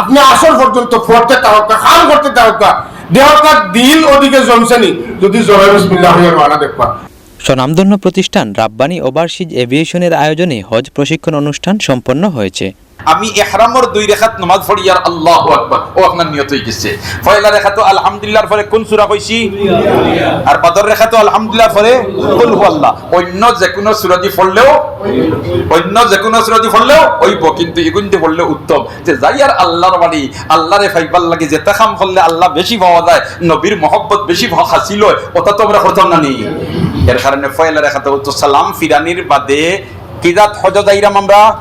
আপনি আসর পর্যন্ত পড়তে তাওকা খান করতে তাওকা দেহকা দিল ওদিকে জমছেনি যদি জোরে বিসমিল্লাহ মানা দেখবা। স্বনামধন্য প্রতিষ্ঠান রাব্বানি ওভারসিজ এভিয়েশনের আয়োজনে হজ প্রশিক্ষণ অনুষ্ঠান সম্পন্ন হয়েছে। আমি ইহরামর দুই রেখাত নামাজ পড়ি আর আল্লাহু আকবার। ও আপনার নিয়ত হয়ে গেছে। পয়লা রেখা তো আলহামদুলিল্লাহর পরে কোন সূরা কইছি আর বাদর রেখা তো আলহামদুলিল্লাহর পরে কুল হুয়াল্লাহ। অন্য যে কোনো সূরা দি পড়লেও, অন্য যে কোনো সূরা দি পড়লেও ওইব কিন্তু এগুন পড়লে উত্তম। যে যাই আর আল্লাহর বাড়ি আল্লাহরে ফাইবার লাগে, যে তাকাম করলে আল্লাহ বেশি পাওয়া যায়, নবীর মহব্বত বেশি হাসিল হয়, ওটা তো আমরা প্রথম না নেই এর কারণে পয়লা রেখা তো সালাম ফিরানির বাদে আমরা?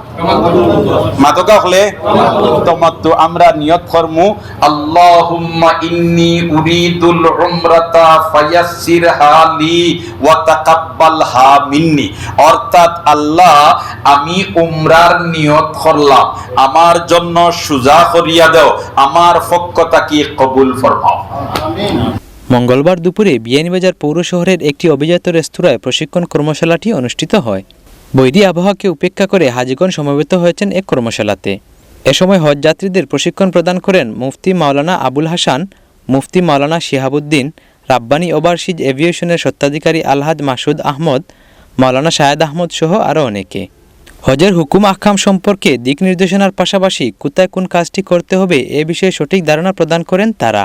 হলে ইন্নি উরিদুল মিন্নি। অর্থাৎ আল্লাহ, আমি উমরার নিয়ত করলাম। আমার জন্য সুজা করিয়া দাও। আমার পক্ষ কি কবুল ফরমাও। মঙ্গলবার দুপুরে বিয়ানীবাজার পৌর শহরের একটি অভিজাত রেস্তোরাঁয় প্রশিক্ষণ কর্মশালাটি অনুষ্ঠিত হয়। বৈরী আবহাওয়াকে উপেক্ষা করে হাজিগণ সমবেত হয়েছেন এক কর্মশালাতে। এ সময় হজ যাত্রীদের প্রশিক্ষণ প্রদান করেন মুফতি মাওলানা আবুল হাসান, মুফতি মাওলানা শিহাবুদ্দিন, রাব্বানি ওভারসিজ এভিয়েশনের স্বত্বাধিকারী আলহাজ মাসুদ আহমদ, মাওলানা শাহেদ আহমদ সহ আরও অনেকে। হজের হুকুম আহকাম সম্পর্কে দিক নির্দেশনার পাশাপাশি কোথায় কোন কাজটি করতে হবে এ বিষয়ে সঠিক ধারণা প্রদান করেন তারা।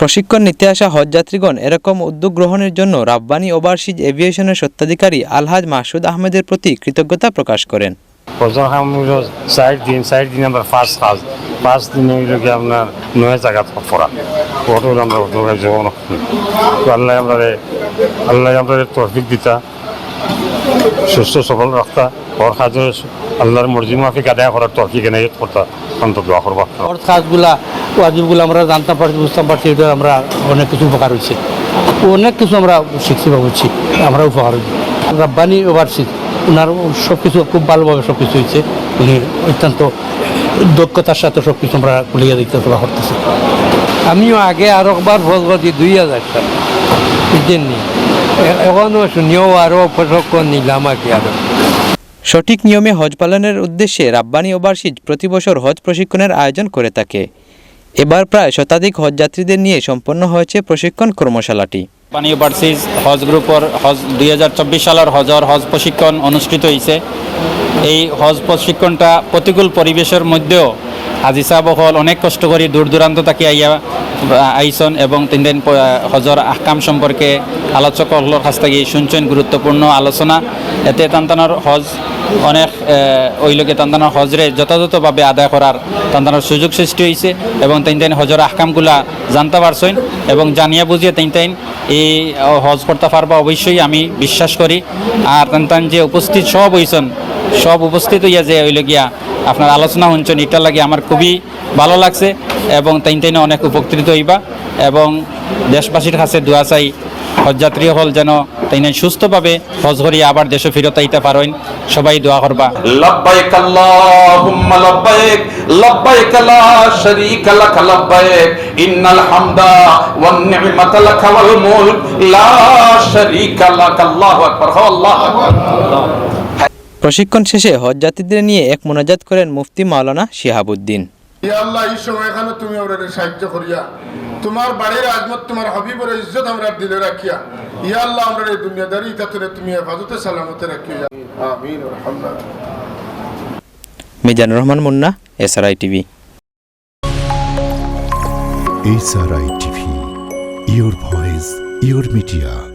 প্রশিক্ষণ নিতে আসা হজযাত্রীগণ এরকম উদ্যোগ গ্রহণের জন্য রাব্বানি ওভারসিজ এভিয়েশনের স্বত্বাধিকারী আলহাজ মাসুদ আহমেদের প্রতি কৃতজ্ঞতা প্রকাশ করেন। দিন ফার্স্ট পাঁচ আপনার নয় জীবন আল্লাহ আমরা আল্লাহ দিতা। সুস্থ, সবল রাখতা ওর কাজ আল্লাহর মর্জি মাফিক আদায় করার তরফিক এনে করতা অন্তত দোয়া করবা ওর কাজগুলা ওয়াজিবগুলো আমরা জানতে পারছি, বুঝতে পারছি এটা আমরা অনেক কিছু উপকার হয়েছে অনেক কিছু আমরা শিখছি বা বুঝছি আমরা উপকার হয়েছি। রাব্বানি ওভারসিজ, ওনার সব কিছু খুব ভালোভাবে সব কিছু হয়েছে। উনি অত্যন্ত দক্ষতার সাথে সব কিছু আমরা খুলিয়ে দিতে তোলা করতেছি। আমিও আগে আর একবার করছি দুই হাজার টাকা বুঝছেন নি এ- এখনও শুনিও আরও নিলাম আর কি সঠিক নিয়মে হজ পালনের উদ্দেশ্যে রাব্বানি ওভারসিজ প্রতি বছর হজ প্রশিক্ষণের আয়োজন করে থাকে। এবার প্রায় শতাধিক হজযাত্রীদের নিয়ে সম্পন্ন হয়েছে প্রশিক্ষণ কর্মশালাটি। পানি ওভারসিজ হজ গ্রুপর হজ দুই হাজার চব্বিশ সালের হজর হজ প্রশিক্ষণ অনুষ্ঠিত হয়েছে এই হজ প্রশিক্ষণটা প্রতিকূল পরিবেশের মধ্যেও হাজি সাহেব হল অনেক কষ্ট করে দূর দূরান্ত থেকে আইয়া আইসন এবং তিন দিন প- হজর আহকাম সম্পর্কে আলোচক হলর কাছ থেকে শুনছেন গুরুত্বপূর্ণ আলোচনা। এতে তান্তানোর হজ, অনেক ওই লোকে তান্তানোর হজরে যথাযথভাবে আদায় করার তান্তানোর সুযোগ সৃষ্টি হয়েছে এবং তিন দিন হজর আহকামগুলা জানতে পারছেন এবং জানিয়া বুঝিয়ে তিন তিন এই হজ করতে পারবা অবশ্যই আমি বিশ্বাস করি। আর তান যে উপস্থিত সব হইছেন সব উপস্থিত হইয়া যে হইল গিয়া আপনার আলোচনা হঞ্চন এটা লাগে আমার খুবই ভালো লাগছে এবং তাই তাই অনেক উপকৃত হইবা এবং দেশবাসীর কাছে দোয়া চাই, হজযাত্রী হল যেন তাই সুস্থভাবে হজ করিয়া আবার দেশে ফিরত আইতে পারেন। সবাই দোয়া করবা। লব্বাইক লা লা প্রশিক্ষণ শেষে হজযাত্রীদের নিয়ে এক মোনাজাত করেন মুফতি মাওলানা শিহাবুদ্দিন। ইয়া আল্লাহ এই সময়খানে তুমি সাহায্য করিয়া তোমার বাড়ির আজমত তোমার হাবিবর ইজ্জত আমরা দিলে রাখিয়া ইয়া আল্লাহ আমরা এই দুনিয়াদারি তাতে তুমি হেফাজতে সালামতে রাখিয়া। আমিন আলহামদুলিল্লাহ। Mizanur Rahman Munna SRI TV your voice, your media.